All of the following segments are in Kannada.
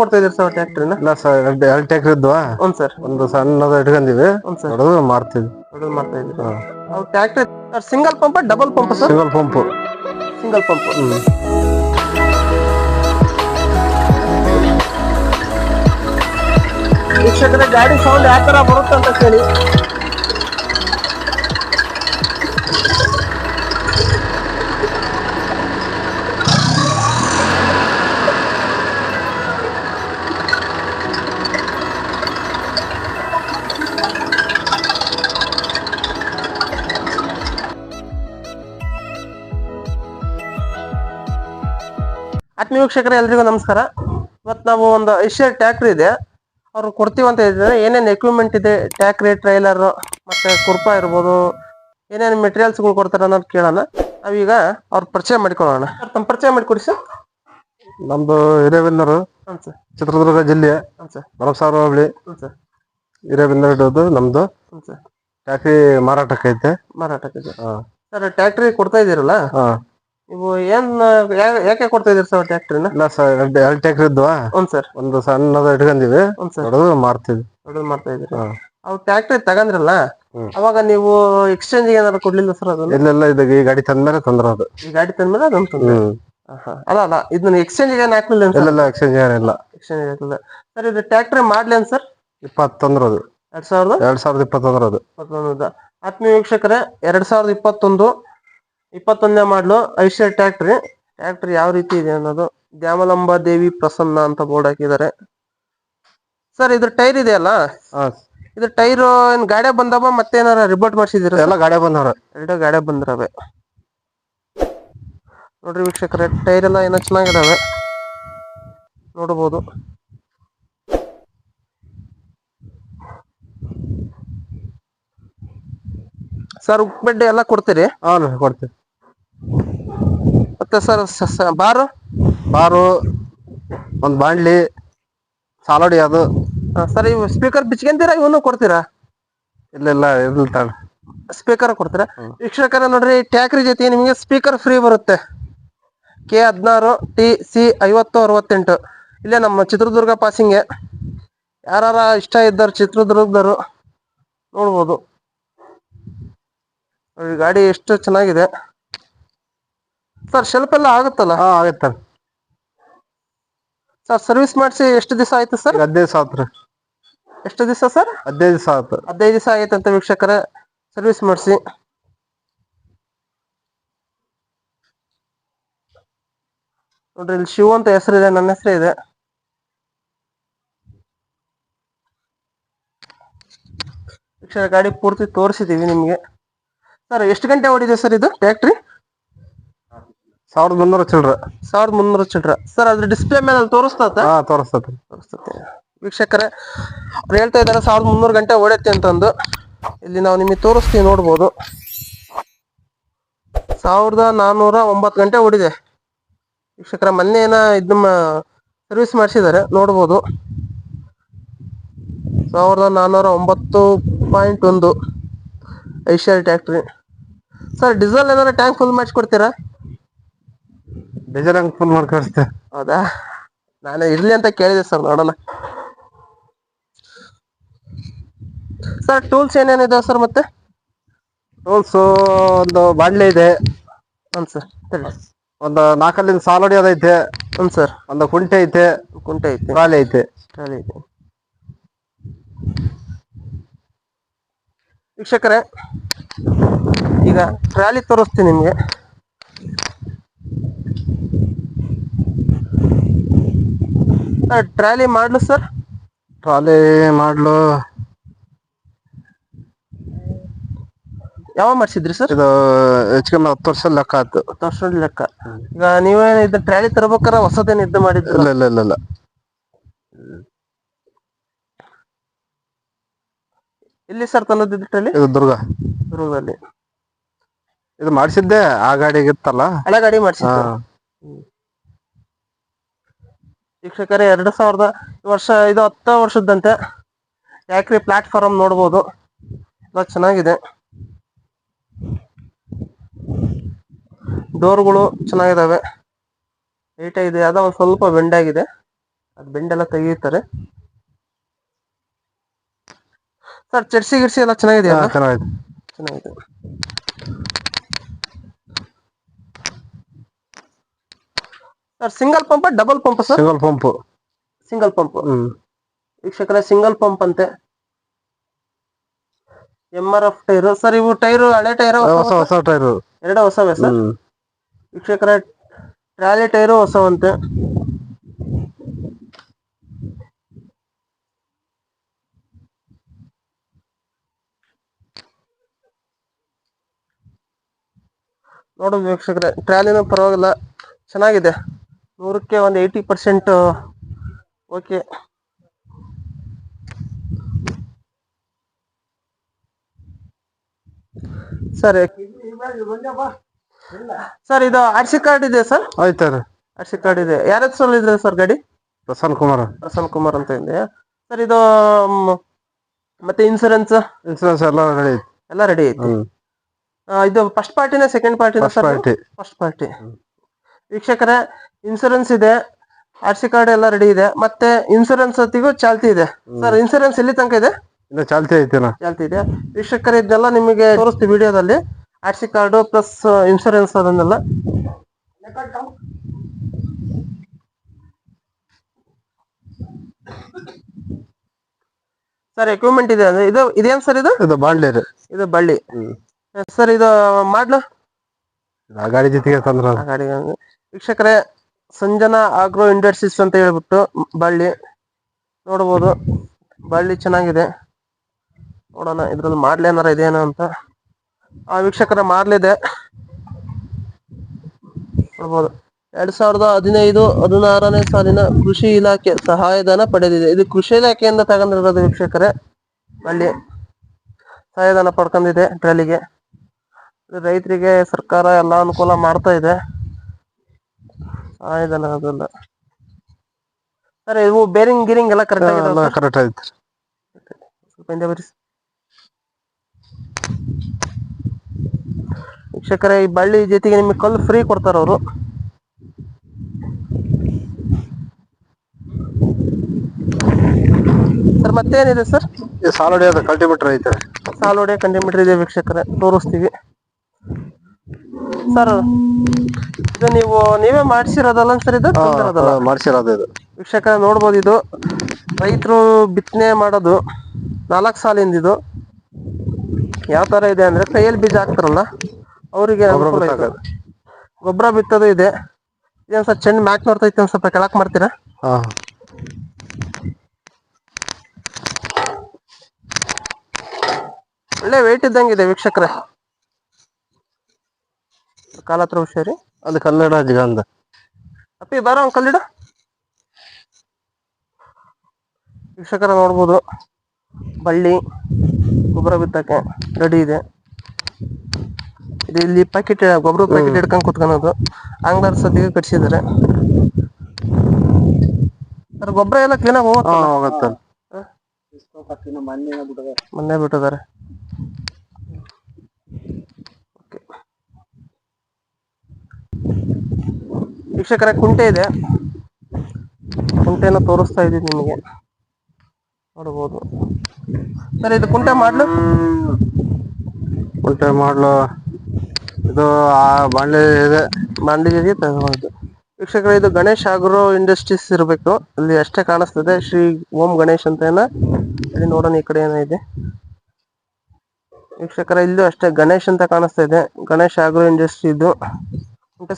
ಕೊಡ್ತಾ ಸರ್ ಟ್ಯಾಕ್ಟ್ರಿನ ಇಲ್ಲ ಸರ್ ಎರಡು ಎರಡು ಟ್ಯಾಕ್ರಿ ಇದ್ವಾ? ಹ್ಞೂ ಸರ್. ಒಂದು ಸಣ್ಣದ ಇಟ್ಕೊಂಡಿವಿ. ಹ್ಞೂ ಸರ್. ದೊಡ್ಡದು ಮಾರ್ತೀವಿ ದೊಡ್ಡದು ಮಾಡ್ತಾ ಇದ್ದೀರಿ? ಅವು tractor sir single pump double pump sir? Single pump single pump ವೀಕ್ಷಕರೇ ಗಾಡಿ ಸೌಂಡ್ ಯಾವ ತರ ಬರುತ್ತೆ ಅಂತ ಕೇಳಿ. ಆತ್ಮೀಯ ವೀಕ್ಷಕರೇ ಎಲ್ರಿಗೂ ನಮಸ್ಕಾರ. ಇವತ್ತು ನಾವು ಒಂದು ಐಷಿಯರ್ ಟ್ಯಾಕ್ರಿ ಇದೆ. ಅವ್ರು ಕೊಡ್ತೀವಿ ಅಂತ ಹೇಳಿದ್ರೆ ಏನೇನು ಎಕ್ವಿಪ್ಮೆಂಟ್ ಇದೆ ಟ್ಯಾಕ್ರಿ ಟ್ರೈಲರ್ ಮತ್ತೆ ಕುರ್ಪಾ ಇರ್ಬೋದು ಏನೇನು ಮೆಟೀರಿಯಲ್ಸ್ಗಳು ಕೊಡ್ತಾರೆ ಅನ್ನೋದು ಕೇಳೋಣ. ನಾವೀಗ ಅವ್ರ ಪರಿಚಯ ಮಾಡಿಕೊಳ್ಳೋಣ. ಸರ್ ತಮ್ಮ ಪರಿಚಯ ಮಾಡಿಕೊಡಿ ಸರ್. ನಮ್ದು ಹಿರೇಬೆನ್ನೂರು ಹಾಂ ಸರ್. ಚಿತ್ರದುರ್ಗ ಜಿಲ್ಲೆ ಹಾಂ ಸರ್. ಬರಸಾರ ಹೋಬಳಿ. ಹ್ಞೂ ಸರ್. ಹಿರೇಬೆನ್ನೂರು ನಮ್ದು. ಹ್ಞೂ ಸರ್. ಟ್ಯಾಕ್ರಿ ಮಾರಾಟಕ್ಕೆ ಐತೆ ಮಾರಾಟಕ್ಕೆ ಹಾಂ. ಸರ್ ಟ್ಯಾಕ್ಟ್ರಿ ಕೊಡ್ತಾ ಇದ್ದೀರಲ್ಲ? ಹಾ. ನೀವು ಏನ್ ಯಾ- ಯಾಕೆ ಕೊಡ್ತಾ ಇದೀರಿ ಸರ್ ಟ್ಯಾಕ್ಟ್ರಿನ ಇಲ್ಲ ಸರ್ ಎರಡು ಎರಡು ಟ್ಯಾಕ್ಟರ್ ಇದ್ವಾ? ಹ್ಞೂ ಸರ್. ಒಂದು ಸಣ್ಣದ ಇಟ್ಕೊಂಡಿವಿ. ಹ್ಞೂ ಸರ್. ಹೊಡೆದು ಮಾರ್ತೀವಿ. ದೊಡ್ಡದು ಮಾಡ್ತಾ ಇದ್ದೀರಿ. ಹಾ. ಅವು ಟ್ಯಾಕ್ಟ್ರಿ ತಗಂದ್ರಲ್ಲ ಹ್ಮ್. ಅವಾಗ ನೀವು ಎಕ್ಸ್ಚೇಂಜ್ ಏನಾದ್ರು ಕೊಡ್ಲಿಲ್ಲ ಸರ್ ಅದನ್ನ? ಇಲ್ಲೆಲ್ಲ ಇದು ಈ ಗಾಡಿ ತಂದ್ಮೇಲೆ ತಂದ್ರ ಅದು. ಈ ಗಾಡಿ ತಂದ್ಮೇಲೆ ಅದನ್ನ ಹ್ಮ್. ಆಹಾ. ಅಲ್ಲ ಅಲ್ಲ ಇದನ್ನ ಎಕ್ಸ್ಚೇಂಜ್ ಏನ್ ಹಾಕ್ಲಿಲ್ಲ ಸರ್? ಇಲ್ಲೆಲ್ಲ ಎಕ್ಸ್ಚೇಂಜ್ ಏನಿಲ್ಲ ಎಕ್ಸ್ಚೇಂಜ್ ಹಾಕ್ಲಿಲ್ಲ. ಸರ್ ಇದು ಟ್ಯಾಕ್ಟ್ರಿ ಮಾಡ್ಲೇನ್ ಸರ್? ಇಪ್ಪತ್ತೊಂದ್ರದು. ಎರಡ್ ಸಾವಿರದ? ಎರಡ್ ಸಾವಿರದ ಇಪ್ಪತ್ತೊಂದ್ರದು. ಇಪ್ಪತ್ತೊಂದು ಆತ್ಮೀಯ ವೀಕ್ಷಕರೇ ಎರಡ್ ಸಾವಿರದ ಇಪ್ಪತ್ತೊಂದು ಇಪ್ಪತ್ತೊಂದನೇ ಮಾಡ್ಲು ಐಷರ್ ಟ್ಯಾಕ್ಟ್ರಿ ಟ್ಯಾಕ್ಟ್ರಿ ಯಾವ ರೀತಿ ಇದೆ ಅನ್ನೋದು ದ್ಯಾಮಲಂಬ ದೇವಿ ಪ್ರಸನ್ನ ಅಂತ ಬೋರ್ಡ್ ಹಾಕಿದ್ದಾರೆ. ಸರ್ ಇದ್ರ ಟೈರ್ ಇದೆಯಲ್ಲ? ಇದ್ರ ಇದು ಟೈರ್ ಏನ್ ಗಾಡೆ ಬಂದವ ಮತ್ತೆ ಏನಾರ ರಿಬೋಟ್ ಮಾಡಿಸಿದಿರ ಎಲ್ಲ ಗಾಡಿ ಬಂದವ್ರ. ಎರಡು ಗಾಡಿ ಬಂದಿರವೆ ನೋಡ್ರಿ ವೀಕ್ಷಕರೇ ಟೈರ್ ಎಲ್ಲ ಏನೋ ಚೆನ್ನಾಗಿದಾವೆ ನೋಡ್ಬೋದು. ಸರ್ ಉಪ್ಪೆಡ್ಡೆ ಎಲ್ಲ ಕೊಡ್ತೀರಿ? ಹೌದು ಕೊಡ್ತೀವಿ ಮತ್ತೆ ಸರ್ ಬಾರು? ಬಾರು ಒಂದು ಬಾಂಡ್ಲಿ ಸಾಲೋಡಿ ಅದು. ಸರ್ ಇವು ಸ್ಪೀಕರ್ ಬಿಚ್ಕೊಂತೀರಾ ಇವನು ಕೊಡ್ತೀರಾ? ಇಲ್ಲ ಇಲ್ಲ ತಾಳ ಸ್ಪೀಕರ್ ಕೊಡ್ತೀರಾ? ವೀಕ್ಷಕರ ನೋಡ್ರಿ ಟ್ಯಾಕ್ರಿ ಜೊತೆ ನಿಮಗೆ ಸ್ಪೀಕರ್ ಫ್ರೀ ಬರುತ್ತೆ. ಕೆ ಹದಿನಾರು ಟಿ ಸಿ ಐವತ್ತು ಅರವತ್ತೆಂಟು. ಇಲ್ಲೇ ನಮ್ಮ ಚಿತ್ರದುರ್ಗ ಪಾಸಿಂಗೆ ಯಾರ ಇಷ್ಟ ಇದ್ದಾರೆ ಚಿತ್ರದುರ್ಗದವರು ನೋಡ್ಬೋದು. ನೋಡಿ, ಗಾಡಿ ಎಷ್ಟು ಚೆನ್ನಾಗಿದೆ? ಸರ್ ಶೆಲ್ಫ್ ಎಲ್ಲ ಆಗುತ್ತಲ್ಲ? ಹಾ ಆಗತ್ತೆ ಸರ್. ಸರ್ವಿಸ್ ಮಾಡಿಸಿ ಎಷ್ಟು ದಿವಸ ಆಯ್ತು ಸರ್? ಈಗ ಹದಿನೈದು ಸಾವಿರ ರೀ. ಎಷ್ಟು ದಿವಸ ಸರ್? ಹದಿನೈದು ದಿವಸ ಆಯ್ತು ಹದಿನೈದು ದಿವಸ ಆಗೈತಂತ ವೀಕ್ಷಕರ ಸರ್ವಿಸ್ ಮಾಡಿಸಿ. ನೋಡ್ರಿ ಇಲ್ಲಿ ಶಿವ ಅಂತ ಹೆಸರಿದೆ ನನ್ನ ಹೆಸರು ಇದೆ. ವೀಕ್ಷಕರ ಗಾಡಿ ಪೂರ್ತಿ ತೋರಿಸಿದೀವಿ ನಿಮ್ಗೆ. ಸರ್ ಎಷ್ಟು ಗಂಟೆ ಓಡಿದೆ ಸರ್ ಇದು ಫ್ಯಾಕ್ಟ್ರಿ ಸಾವಿರದ ಮುನ್ನೂರು ಚಿಲ್ಡ್ರ ಸಾವಿರದ ಮುನ್ನೂರು ಚಿಲ್ಡ್ರ ಸರ್ ಅದ್ರ ಡಿಸ್ಪ್ಲೇ ಮೇಲೆ ಅಲ್ಲಿ ತೋರಿಸ್ತದ? ಹಾ ತೋರಿಸ್ತೈತಿ ತೋರಿಸ್ತತೆ ವೀಕ್ಷಕರೇ ಅವ್ರು ಹೇಳ್ತಾ ಇದ್ದಾರೆ ಸಾವಿರದ ಮುನ್ನೂರು ಗಂಟೆ ಓಡೈತೆ ಅಂತಂದು. ಇಲ್ಲಿ ನಾವು ನಿಮಗೆ ತೋರಿಸ್ತೀವಿ ನೋಡ್ಬೋದು. ಸಾವಿರದ ನಾನ್ನೂರ ಒಂಬತ್ತು ಗಂಟೆ ಓಡಿದೆ. ವೀಕ್ಷಕರ ಮೊನ್ನೆ ಏನ ಇದನ್ನ ಸರ್ವಿಸ್ ಮಾಡಿಸಿದ್ದಾರೆ ನೋಡ್ಬೋದು. ಸಾವಿರದ ನಾನ್ನೂರ ಒಂಬತ್ತು ಪಾಯಿಂಟ್ ಒಂದು. ಐಷರ್ ಟ್ಯಾಕ್ಟ್ರಿ ಸರ್ ಡೀಸೆಲ್ ಏನಾರ ಟ್ಯಾಂಕ್ ಫುಲ್ ಮಾಡಿಸ್ಕೊಡ್ತೀರಾ ಡೀಸೆಲ್ ಹಂಗೆ ಫುಲ್ ಮಾಡಿ ಕಳಿಸ್ತೆ ಹೌದಾ? ನಾನೇ ಇರ್ಲಿ ಅಂತ ಕೇಳಿದೆ ಸರ್ ನೋಡೋಣ. ಸರ್ ಟೂಲ್ಸ್ ಏನೇನಿದೆ ಸರ್ ಮತ್ತೆ? ಟೂಲ್ಸ್ ಒಂದು ಬಾಂಡ್ಲಿ ಇದೆ. ಹ್ಞೂ ಸರ್ ಒಂದು ನಾಲ್ಕಲ್ಲಿಂದ ಸಾಲೋಡಿ ಅದೈತೆ ಹ್ಞೂ ಸರ್ ಒಂದು ಕುಂಟೆ ಐತೆ. ಕುಂಟೆ ಐತೆ. ಟ್ರಾಲಿ ಐತೆ. ಟ್ರಾಲಿ ಐತೆ. ವೀಕ್ಷಕರೇ ಈಗ ಟ್ರಾಲಿ ತೋರಿಸ್ತೀನಿ ನಿಮಗೆ. ಟ್ರಾಲಿ ಮಾಡಲು ಸರ್? ಟ್ರಾಲಿ ಮಾಡ್ಲು. ಯಾವಾಗ ಮಾಡಿಸಿದ್ರಿ ಸರ್? ಇದು ಹೆಚ್ಚು ಕಮ್ಮಿ ಹತ್ತು ವರ್ಷ ಲೆಕ್ಕ ಆಯ್ತು. ಹತ್ತು ವರ್ಷದ ಲೆಕ್ಕ. ಈಗ ನೀವೇನು ಇದು ಟ್ರಾಲಿ ತರಬೇಕಾರ ಹೊಸದೇನು ಮಾಡಿದ್ರು? ಇಲ್ಲ ಇಲ್ಲ ಇಲ್ಲ. ಇಲ್ಲ ಎಲ್ಲಿ ಸರ್ ತಂದದ್ದು ಟ್ರಲಿ? ಇದು ದುರ್ಗ. ದುರ್ಗದಲ್ಲಿ. ಇದು ಮಾಡಿಸಿದ್ದೆ ಆ ಗಾಡಿಗೆ ಇತ್ತಲ್ಲ? ಹಳೆ ಗಾಡಿ ಹಾ. ಶಿಕ್ಷಕರೇ ವೀಕ್ಷಕರೇ ಎರಡು ಸಾವಿರದ ವರ್ಷ ಇದು ಹತ್ತು ವರ್ಷದಂತೆ ಯಾಕ್ರಿ ಪ್ಲಾಟ್ಫಾರ್ಮ್ ನೋಡ್ಬೋದು. ಎಲ್ಲ ಚೆನ್ನಾಗಿದೆ. ಡೋರ್ಗಳು ಚೆನ್ನಾಗಿದಾವೆ. ನೀಟಾಗಿದೆ ಅದ ಒಂದು ಸ್ವಲ್ಪ ಬೆಂಡಾಗಿದೆ ಅದು ಬೆಂಡೆಲ್ಲ ತೆಗಿತಾರೆ. ಸರ್ ಚರ್ಸಿ ಗಿರ್ಸಿ ಎಲ್ಲ ಚೆನ್ನಾಗಿದೆಯಾ ಚೆನ್ನಾಗಿದೆ. ಚೆನ್ನಾಗಿದೆ. Sir single pump double pump sir? Single pump. Single pump. ವೀಕ್ಷಕರ ಸಿಂಗಲ್ ಪಂಪ್ ಅಂತೆ. M R F tyre sir ಇವು ಟೈರ್ ಹಳೆ ಟೈರ್ ಹೊಸ ಹೊಸ ಟೈರ್ ಎರಡು ಹೊಸವೇ ಸರ್? ವೀಕ್ಷಕರ ಟ್ರಾಲಿ ಟೈರು ಹೊಸವಂತೆ. ನೋಡೋದು ವೀಕ್ಷಕರೇ ಟ್ರಾಲಿನೂ ಪರವಾಗಿಲ್ಲ ಚೆನ್ನಾಗಿದೆ. ನೂರಕ್ಕೆ ಒಂದು eighty percent okay. Sir sir ಇದು ಆರ್ ಸಿ ಕಾರ್ಡ್ ಇದೆ ಸರ್? ಆಯ್ತಾರ ಆರ್ ಸಿ ಕಾರ್ಡ್ ಇದೆ. ಯಾರ ಹೆಸರಲ್ಲಿ ಇದೆ ಸರ್ ಗಾಡಿ? ಪ್ರಸನ್ ಕುಮಾರ್. ಪ್ರಸನ್ ಕುಮಾರ್ ಅಂತ ಇದೆ. ಸರ್ ಇದು ಮತ್ತೆ ಇನ್ಸೂರೆನ್ಸ್ ಇನ್ಸೂರೆನ್ಸ್ ಎಲ್ಲ ರೆಡಿ ಐತಿ. ಎಲ್ಲ ರೆಡಿ ಐತಿ. ಹ್ಮ್. ಆ, ಇದು first ಪಾರ್ಟಿನ second sir party first party ವೀಕ್ಷಕರೇ ಇನ್ಸೂರೆನ್ಸ್ ಇದೆ ಆರ್ ಸಿ ಕಾರ್ಡ್ ಎಲ್ಲ ರೆಡಿ ಇದೆ ಮತ್ತೆ ಇನ್ಸೂರೆನ್ಸ್ ಹೊತ್ತಿಗೂ ಚಾಲ್ತಿ ಇದೆ. ಸರ್ ಇನ್ಸೂರೆನ್ಸ್ ಎಲ್ಲಿ ತನಕ ಇದೆ? ಇದು ಚಾಲ್ತಿ ಐತೆ ಚಾಲ್ತಿ ಇದೆ. ವೀಕ್ಷಕರೇ ಇದನ್ನೆಲ್ಲ ನಿಮಗೆ ತೋರಿಸ್ತೀವಿ ವಿಡಿಯೋದಲ್ಲಿ. R C card plus insurance ಅದನ್ನೆಲ್ಲ. ಸರ್ ಎಕ್ವಿಪ್ಮೆಂಟ್ ಇದೆ ಅಂದ್ರೆ ಇದು ಇದೇನ್ ಸರ್ ಇದು? ಇದು ಬಾಂಡ್ಲಿ ಇದು ಬಳ್ಳಿ. ಸರ್ ಇದು ಮಾಡ್ಲು? ಆ ಗಾಡಿ ಜೊತೆಗೆ ತಂದ್ರ? ಆ ಗಾಡಿ ವೀಕ್ಷಕರೇ ಸಂಜನಾ ಆಗ್ರೋ ಇಂಡಸ್ಟ್ರೀಸ್ ಅಂತ ಹೇಳ್ಬಿಟ್ಟು ಬಳ್ಳಿ ನೋಡ್ಬೋದು. ಬಳ್ಳಿ ಚೆನ್ನಾಗಿದೆ. ನೋಡೋಣ ಇದ್ರಲ್ಲಿ ಮಾಡ್ಲಿ ಏನಾರ ಇದೇನೋ ಅಂತ. ಆ ವೀಕ್ಷಕರ ಮಾಡ್ಲಿದೆ ನೋಡ್ಬೋದು. ಎರಡ್ ಸಾವಿರದ ಹದಿನೈದು ಹದಿನಾರನೇ ಸಾಲಿನ ಕೃಷಿ ಇಲಾಖೆ ಸಹಾಯಧನ ಪಡೆದಿದೆ. ಇದು ಕೃಷಿ ಇಲಾಖೆಯಿಂದ ತಗೊಂಡಿರೋದು ವೀಕ್ಷಕರೇ ಬಳ್ಳಿ. ಸಹಾಯಧನ ಪಡ್ಕೊಂಡಿದೆ ಟ್ರಾಲಿಗೆ. ಇದು ರೈತರಿಗೆ ಸರ್ಕಾರ ಎಲ್ಲ ಅನುಕೂಲ ಮಾಡ್ತಾ ಇದೆ. ಆಯ್ದಲ್ಲ ಅದಲ್ಲ ಸರ್ ಇವು ಬೇರಿಂಗ್ ಗಿರಿಂಗ್ ಎಲ್ಲ ಕರೆಕ್ಟ್ ಕರೆಕ್ಟ್ ಆಗಿದೆ ಸ್ವಲ್ಪ ಹಿಂದೆ ಬರ್ರಿ. ವೀಕ್ಷಕರೇ ಈ ಬಳ್ಳಿ ಜೊತೆಗೆ ನಿಮಗೆ ಕಲ್ಲು ಫ್ರೀ ಕೊಡ್ತಾರ ಅವರು. Sir ಮತ್ತೇನಿದೆ sir? ಸಾಲೋಡಿಯಾದ ಸಾಲ ಹೊಡಿಯೋದು ಕಲ್ಟಿವೇಟರ್ ಐತೆ. ಸಾಲ್ ಕಂಟಿಮೀಟರ್ ಇದೆ ವೀಕ್ಷಕರೇ ತೋರಿಸ್ತೀವಿ. ಸರ್. ಇದು ನೀವು ನೀವೇ ಮಾಡಿಸಿರೋದಲ್ಲ ಸರ್ ಇದು? ತಂದಿರೋದಲ್ಲ ಮಾಡ್ಸಿರೋದು ಇದು. ವೀಕ್ಷಕ ನೋಡ್ಬೋದು ಇದು. ರೈತರು ಬಿತ್ತನೆ ಮಾಡೋದು. ನಾಲ್ಕು ಸಾಲಿಂದ ಇದು. ಯಾವ ತರ ಇದೆ ಅಂದ್ರೆ ಕೈಯಲ್ಲಿ ಬೀಜ ಹಾಕ್ತಾರಲ್ಲ ಅವರಿಗೆ ಅನುಕೂಲ ಇದೆ. ಗೊಬ್ಬರ ಬಿತ್ತೋದು ಇದೆ. ಇದೇನ್ ಸರ್ ಚೆಂಡ್ ಮ್ಯಾಕ್ ನೋಡ್ತೈತೆ ಒಂದ್ ಸ್ವಲ್ಪ ಕೆಳಕ್ ಮಾಡ್ತೀರಾ? ಹಾ. ಒಳ್ಳೆ ವೆಯ್ಟ್ ಇದ್ದಂಗಿದೆ ವೀಕ್ಷಕರೇ. ಕಾಲ ಹತ್ರ ಹುಷಾರಿ ಅದು ಕನ್ನಡ ಜಿಗಂದ ಅಪ್ಪಿ ಬಾರ ಅವ್ನು ಕಲ್ಲಿಡ. ವೀಕ್ಷಕರ ನೋಡ್ಬೋದು ಬಳ್ಳಿ ಗೊಬ್ಬರ ಬಿತ್ತಕ್ಕೆ ರೆಡಿ ಇದೆ. ಇಲ್ಲಿ ಪ್ಯಾಕೆಟ್ ಗೊಬ್ಬರ ಪ್ಯಾಕೆಟ್ ಹಿಡ್ಕೊಂಡ್ ಕುತ್ಕೊಳೋದು ಆಂಗ್ಲರ್ ಸದ್ಯಕ್ಕೆ ಕಟ್ಸಿದ್ದಾರೆ. ಗೊಬ್ಬರ ಎಲ್ಲ ಕ್ಲೀನಾಗಿ ಹೋಗತ್ತೆ ಮೊನ್ನೆ ಬಿಟ್ಟಿದ್ದಾರೆ. ವೀಕ್ಷಕರ ಕುಂಟೆ ಇದೆ. ಕುಂಟೆನ ತೋರಿಸ್ತಾ ಇದ್ದೀನಿ ನಿಮಗೆ. ನೋಡ್ಬೋದು ಸರ್ ಇದು ಕುಂಟೆ ಮಾಡ್ಲು? ಕುಂಟೆ ಮಾಡ್ಲು. ಇದು ಆ ಬಾಂಡ್ಲಿ ಇದೆ. ಬಾಂಡ್ಲಿಗೆ ತಗೋದು ವೀಕ್ಷಕರ ಇದು ಗಣೇಶ್ ಆಗ್ರೋ ಇಂಡಸ್ಟ್ರೀಸ್ ಇರಬೇಕು. ಇಲ್ಲಿ ಅಷ್ಟೇ ಕಾಣಿಸ್ತದೆ. ಶ್ರೀ ಓಂ ಗಣೇಶ್ ಅಂತ ಏನ ಇಲ್ಲಿ ನೋಡೋಣ ಈ ಕಡೆ ಏನಿದೆ ವೀಕ್ಷಕರ ಇಲ್ಲೂ ಅಷ್ಟೇ ಗಣೇಶ್ ಅಂತ ಕಾಣಿಸ್ತಾ ಇದೆ. ಗಣೇಶ್ ಆಗ್ರೋ ಇಂಡಸ್ಟ್ರಿ ಇದು.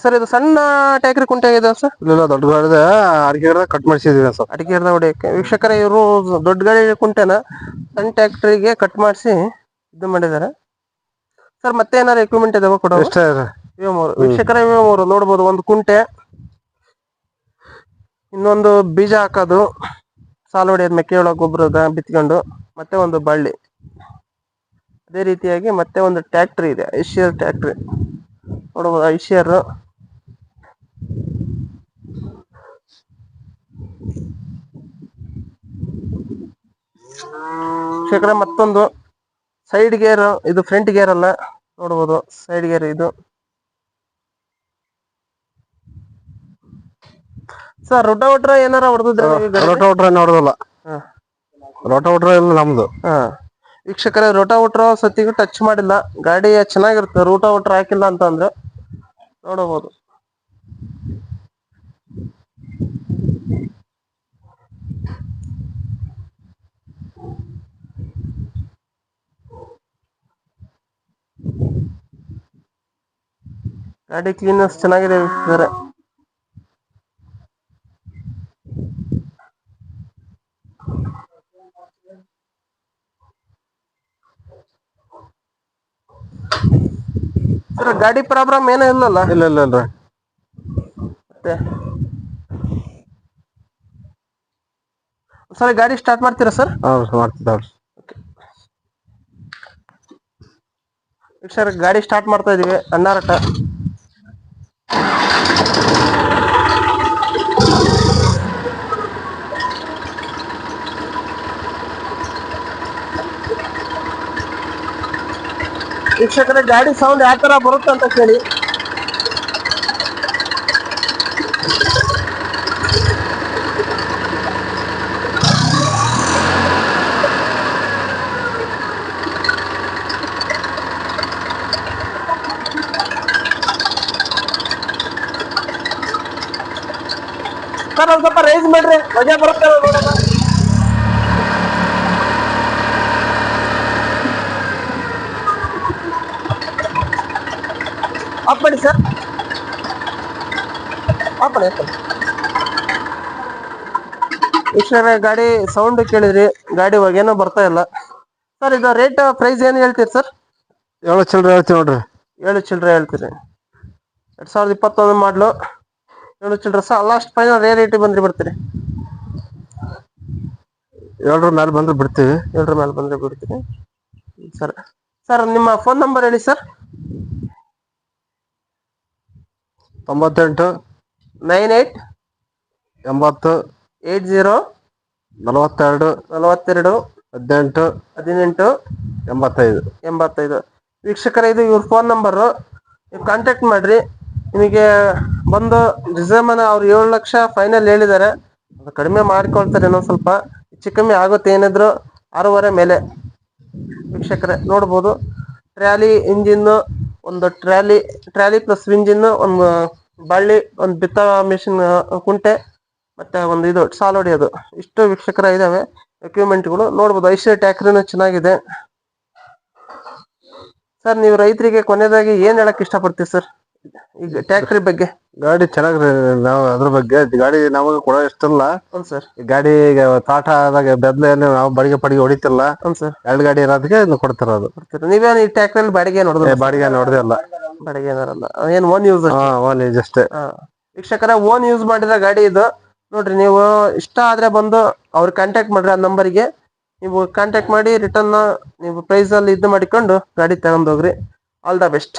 ಸರ್ ಇದು ಸಣ್ಣ ಟ್ಯಾಕ್ರಿ ಕುಂಟೆ ಆಗಿದೆ ಸರ್? ಇಲ್ಲ ದೊಡ್ಡ ಗಾಡಿದೆ ಕಟ್ ಮಾಡಿಸಿದೀನಿ ಸರ್. ಅಡಿಕೆ ಹಿಡ್ದ ಹೊಡೆಯಕ್ಕೆ. ವೀಕ್ಷಕರ ಇವರು ದೊಡ್ಡ ಗಾಡಿ ಕುಂಟೆನ ಸಣ್ಣ ಟ್ಯಾಕ್ಟ್ರಿಗೆ ಕಟ್ ಮಾಡಿಸಿ ಇದು ಮಾಡಿದ್ದಾರೆ. ಸರ್ ಮತ್ತೆ ಏನಾರು ಎಕ್ವಿಪ್ಮೆಂಟ್ ಇದಾವ ಕೊಡೋ ಇಷ್ಟ ಇವೆ ಮೂರು ವೀಕ್ಷಕರ ಇವೆ ಮೂರು ನೋಡ್ಬೋದು ಒಂದು ಕುಂಟೆ. ಇನ್ನೊಂದು ಬೀಜ ಹಾಕೋದು. ಸಾಲು ಹೊಡೆಯೋದು ಮೆಕ್ಕೆಜೋಳ ಗೊಬ್ಬರದ ಬಿತ್ಕೊಂಡು ಮತ್ತೆ ಒಂದು ಬಳ್ಳಿ. ಅದೇ ರೀತಿಯಾಗಿ ಮತ್ತೆ ಒಂದು ಟ್ಯಾಕ್ಟ್ರಿ ಇದೆ ಏಷ್ಯಲ್ ಟ್ಯಾಕ್ಟ್ರಿ. ನೋಡ್ಬೋದು ಐಶಿಯರ್ ಶೇಕಡ ಮತ್ತೊಂದು. ಸೈಡ್ ಗೇರ್ ಇದು ಫ್ರಂಟ್ ಗೇರ್ ಅಲ್ಲ. ನೋಡ್ಬೋದು ಸೈಡ್ ಗೇರ್ ಇದು. ಸರ್ ರೋಟೋವಟ್ರ ಏನಾರ ಹೊಡೆದಿದ್ರೆ ರೋಟೋವಟ್ರ ನೋಡೋದಿಲ್ಲ ರೋಟೋಟ್ರ ಇಲ್ಲ ನಮ್ದು. ಹಾ. ವೀಕ್ಷಕರೇ ರೋಟೋವಟ್ರ ಸತಿಗೂ ಟಚ್ ಮಾಡಿಲ್ಲ. ಗಾಡಿ ಚೆನ್ನಾಗಿರುತ್ತೆ. ರೋಟೋವಟ್ರ ಹಾಕಿಲ್ಲ ಅಂತ ಅಂದ್ರೆ ನೋಡಬಹುದು. ಗಾಡಿ ಕ್ಲೀನರ್ಸ್ ಚೆನ್ನಾಗಿದೆ ಸರ್ ಗಾಡಿ ಪ್ರಾಬ್ಲಮ್ ಏನೂ ಇಲ್ಲಲ್ಲ? ಇಲ್ಲ ಇಲ್ಲ ಇಲ್ಲ. ಮತ್ತೆ? ಸರ್ ಗಾಡಿ ಸ್ಟಾರ್ಟ್ ಮಾಡ್ತೀರಾ ಸರ್ ಮಾಡ್ತಿದ್ದಾವ್ರಿ ಸರ್ ಗಾಡಿ ಸ್ಟಾರ್ಟ್ ಮಾಡ್ತಾ ಇದೀವಿ ಅಣ್ಣಾರಟ ವೀಕ್ಷಕರೇ, ಗಾಡಿ ಸೌಂಡ್ ಯಾವ ತರ ಬರುತ್ತೆ ಅಂತ ಕೇಳಿ. ಸರ್, ಒಂದ್ ಸ್ವಲ್ಪ ರೈಸ್ ಮಾಡ್ರಿ. ಮಜಾ ಬರುತ್ತೆ ನೋಡೋಣ ಆಫ್ ಮಾಡಿ ಸರ್ ಆಫ್ ಮಾಡಿ ವೀಕ್ಷಕರೇ ಗಾಡಿ ಸೌಂಡ್ ಕೇಳಿದ್ರಿ. ಗಾಡಿ ಹೊಗೆನೂ ಬರ್ತಾ ಇಲ್ಲ. ಸರ್ ಇದು ರೇಟ್ ಪ್ರೈಸ್ ಏನು ಹೇಳ್ತೀರಿ ಸರ್ ಏಳು ಚಿಲ್ಲರೆ ಹೇಳ್ತೀವಿ ನೋಡ್ರಿ. ಏಳು ಚಿಲ್ಲರೆ ಹೇಳ್ತೀರಿ. ಎರಡು ಸಾವಿರದ ಇಪ್ಪತ್ತೊಂದು ಮಾಡಲು ಏಳು ಚಿಲ್ಲರೆ. ಸರ್ ಲಾಸ್ಟ್ ಫೈನಲ್ ರೇ ರೇಟಿಗೆ ಬಂದ್ರಿ ಬಿಡ್ತೀರಿ. ಏಳರ ಮೇಲೆ ಬಂದ್ರೆ ಬಿಡ್ತೀವಿ. ಏಳರ ಮೇಲೆ ಬಂದ್ರೆ ಬಿಡ್ತೀನಿ ಸರ್ ಸರ್ ನಿಮ್ಮ ಫೋನ್ ನಂಬರ್ ಹೇಳಿ ಸರ್ ತೊಂಬತ್ತೆಂಟು, ನೈನ್ ಏಯ್ಟ್ ಎಂಬತ್ತು ಏಯ್ಟ್ ಜೀರೋ, ನಲವತ್ತೆರಡು ನಲವತ್ತೆರಡು, ಹದಿನೆಂಟು ಹದಿನೆಂಟು, ಎಂಬತ್ತೈದು. ಎಂಬತ್ತೈದು. ವೀಕ್ಷಕರ, ಇದು ಇವ್ರ ಫೋನ್ ನಂಬರು ನೀವು ಕಾಂಟ್ಯಾಕ್ಟ್ ಮಾಡಿರಿ. ನಿಮಗೆ ಬಂದು ರಿಸರ್ಮನ ಅವ್ರು ಏಳು ಲಕ್ಷ ಫೈನಲ್ ಹೇಳಿದ್ದಾರೆ. ಅದು ಕಡಿಮೆ ಮಾಡ್ಕೊಳ್ತಾರೆ ಇನ್ನೊಂದು ಸ್ವಲ್ಪ. ಹೆಚ್ಚು ಕಮ್ಮಿ ಆಗುತ್ತೆ ಏನಿದ್ರು ಆರೂವರೆ ಮೇಲೆ. ವೀಕ್ಷಕರೇ, ನೋಡ್ಬೋದು. ಟ್ರ್ಯಾಲಿ ಇಂಜಿನ್ನು, ಒಂದು ಟ್ರ್ಯಾಲಿ ಟ್ರ್ಯಾಲಿ ಪ್ಲಸ್ ಇಂಜಿನ್ನು ಒಂದು ಬಳ್ಳಿ ಒಂದು ಬಿತ್ತ ಮಿಷಿನ್ ಕುಂಟೆ ಮತ್ತೆ ಒಂದು ಇದು ಸಾಲ್ ಹೊಡೆಯೋದು. ಇಷ್ಟು ವೀಕ್ಷಕರ ಇದಾವೆ. ಎಕ್ವಿಪ್ಮೆಂಟ್ಗಳು ನೋಡ್ಬೋದು. ಐಶ್ವರ್ಯ ಟ್ಯಾಕ್ಟ್ರಿನೂ ಚೆನ್ನಾಗಿದೆ. ಸರ್ ನೀವು ರೈತರಿಗೆ ಕೊನೆಯದಾಗಿ ಏನ್ ಹೇಳಕ್ ಇಷ್ಟಪಡ್ತೀವಿ ಸರ್? ಈಗ ಟ್ಯಾಕ್ಟ್ರಿ ಬಗ್ಗೆ. ಗಾಡಿ ಚೆನ್ನಾಗಿ ನಾವು ಅದ್ರ ಬಗ್ಗೆ. ಗಾಡಿ ನಮಗೆ ಕೊಡೋ ಇಷ್ಟಲ್ಲ. ಹ್ಞೂ ಸರ್. ಗಾಡಿ ಈಗ ತಾಟ ಆದಾಗ ಬೆದ್ಲೆ ನಾವು ಬಾಡಿಗೆ ಪಡಿಗೆ ಹೊಡಿತಿಲ್ಲ. ಹ್ಞೂ ಸರ್. ಎರಡು ಗಾಡಿ ಇರೋದಕ್ಕೆ ಕೊಡ್ತಿರೋದು ಕೊಡ್ತೀರಾ ನೀವೇನು ಈ ಟ್ಯಾಕ್ಟ್ರಲ್ಲಿ ಬಾಡಿಗೆ ನೋಡಿದ್ರೆ ಬಾಡಿಗೆ ನೋಡ್ದೆ ಇಲ್ಲ. ಬಾಡಿಗೆ ಏನಾರಲ್ಲ ಏನ್ ಓನ್ ಯೂಸ್ ಹಾ ಓನ್ ಯೂಸ್ ಅಷ್ಟೇ. ವೀಕ್ಷಕರ ಓನ್ ಯೂಸ್ ಮಾಡಿದ ಗಾಡಿ ಇದು. ನೋಡ್ರಿ ನೀವು ಇಷ್ಟ ಆದ್ರೆ ಬಂದು ಅವ್ರ ಕಾಂಟ್ಯಾಕ್ಟ್ ಮಾಡ್ರಿ ಆ ನಂಬರ್ಗೆ ನೀವು ಕಾಂಟ್ಯಾಕ್ಟ್ ಮಾಡಿ ರಿಟರ್ನ್ ನೀವು ಪ್ರೈಸ್ ಅಲ್ಲಿ ಇದು ಮಾಡಿಕೊಂಡು ಗಾಡಿ ತಗೊಂಡೋಗ್ರಿ ಆಲ್ ದ ಬೆಸ್ಟ್